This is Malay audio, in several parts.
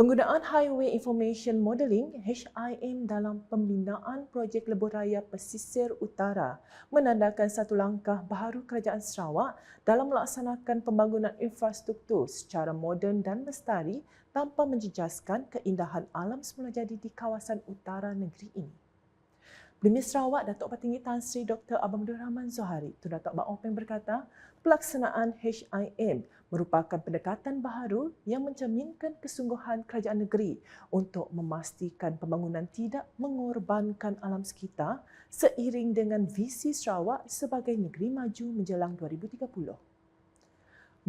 Penggunaan Highway Information Modelling HIM dalam pembinaan projek lebuh raya pesisir utara menandakan satu langkah baharu kerajaan Sarawak dalam melaksanakan pembangunan infrastruktur secara moden dan lestari tanpa menjejaskan keindahan alam semula jadi di kawasan utara negeri ini. Premier Sarawak Datuk Patinggi Tan Sri Dr. Abang Rahman Zohari Tun Datuk Bang Openg berkata, pelaksanaan HIM merupakan pendekatan baharu yang mencerminkan kesungguhan kerajaan negeri untuk memastikan pembangunan tidak mengorbankan alam sekitar seiring dengan visi Sarawak sebagai negeri maju menjelang 2030.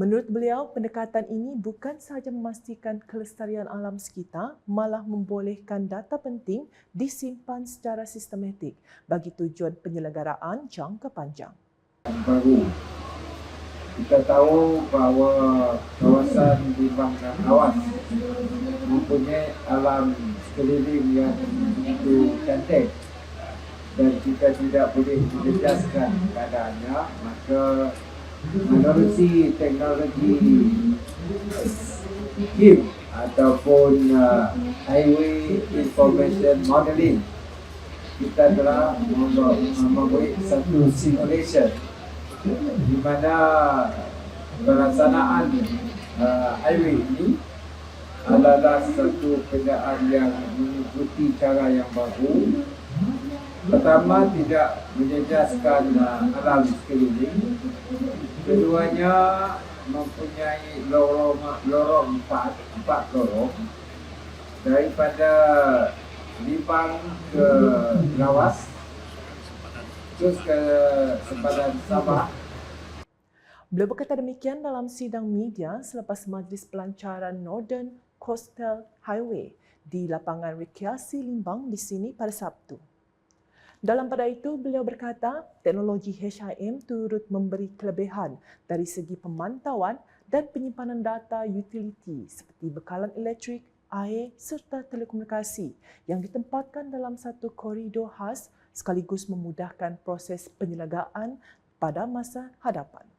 Menurut beliau, pendekatan ini bukan sahaja memastikan kelestarian alam sekitar, malah membolehkan data penting disimpan secara sistematik bagi tujuan penyelenggaraan jangka panjang. Baru kita tahu bahawa kawasan di Bangka Awas mempunyai alam sekeliling yang begitu cantik dan kita tidak boleh menjejaskan keadaannya maka menerusi teknologi HIM ataupun uh, Highway Information Modeling kita telah membuat satu simulation di mana pelaksanaan uh, highway ini adalah satu kenderaan yang mengikuti cara yang baru Pertama, tidak menjejaskan uh, alam sekeliling. Keduanya, mempunyai lorong lorong empat, empat lorong daripada Libang ke Lawas terus ke sempadan Sabah Beliau berkata demikian dalam sidang media selepas majlis pelancaran Northern Coastal Highway di lapangan rekreasi Limbang di sini pada Sabtu. Dalam pada itu, beliau berkata teknologi HIM turut memberi kelebihan dari segi pemantauan dan penyimpanan data utility seperti bekalan elektrik, air serta telekomunikasi yang ditempatkan dalam satu koridor khas sekaligus memudahkan proses penyelenggaraan pada masa hadapan.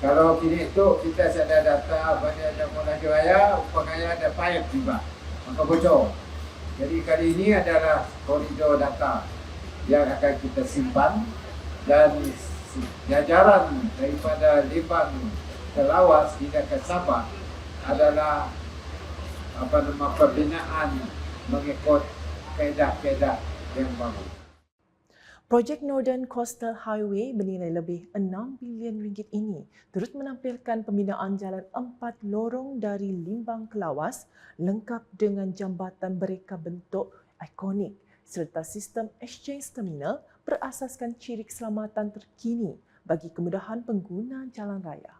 Kalau kini itu kita ada data banyak yang mulai raya, umpamanya ada pipe juga, maka bocor. Jadi kali ini adalah koridor data yang akan kita simpan dan jajaran daripada Liban ke Lawas hingga ke Sabah adalah apa nama pembinaan mengikut kaedah-kaedah yang baru. Projek Northern Coastal Highway bernilai lebih 6 bilion ringgit ini turut menampilkan pembinaan jalan empat lorong dari Limbang ke Lawas lengkap dengan jambatan bereka bentuk ikonik serta sistem exchange terminal berasaskan ciri keselamatan terkini bagi kemudahan pengguna jalan raya.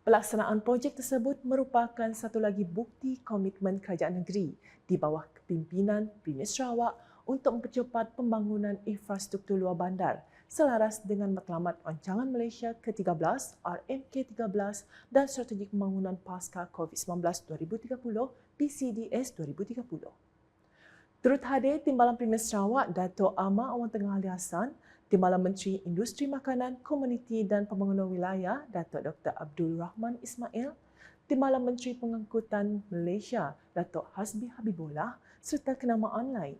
Pelaksanaan projek tersebut merupakan satu lagi bukti komitmen kerajaan negeri di bawah kepimpinan Premier Sarawak untuk mempercepat pembangunan infrastruktur luar bandar selaras dengan matlamat Rancangan Malaysia ke-13 RMK-13 dan Strategi Pembangunan Pasca COVID-19 2030 PCDS 2030. Turut hadir Timbalan Premier Sarawak Dato' Ahmad Awang Tengah Ali Hassan, Timbalan Menteri Industri Makanan, Komuniti dan Pembangunan Wilayah Dato' Dr. Abdul Rahman Ismail, Timbalan Menteri Pengangkutan Malaysia Dato' Hasbi Habibullah serta kenamaan lain.